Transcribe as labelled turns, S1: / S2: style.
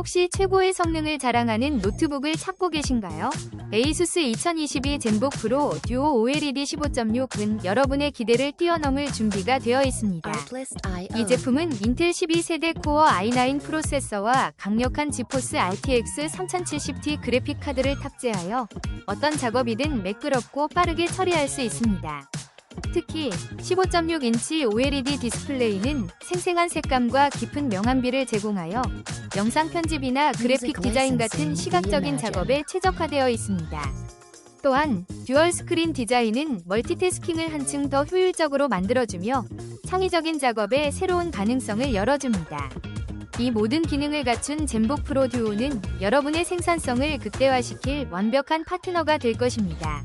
S1: 혹시 최고의 성능을 자랑하는 노트북을 찾고 계신가요? ASUS 2022 젠북 프로 듀오 OLED 15.6은 여러분의 기대를 뛰어넘을 준비가 되어 있습니다. 이 제품은 인텔 12세대 코어 i9 프로세서와 강력한 지포스 RTX 3070Ti 그래픽 카드를 탑재하여 어떤 작업이든 매끄럽고 빠르게 처리할 수 있습니다. 특히 15.6인치 OLED 디스플레이는 생생한 색감과 깊은 명암비를 제공하여 영상 편집이나 그래픽 디자인 같은 시각적인 작업에 최적화되어 있습니다. 또한 듀얼 스크린 디자인은 멀티태스킹을 한층 더 효율적으로 만들어주며 창의적인 작업에 새로운 가능성을 열어줍니다. 이 모든 기능을 갖춘 젠복 프로 듀오는 여러분의 생산성을 극대화시킬 완벽한 파트너가 될 것입니다.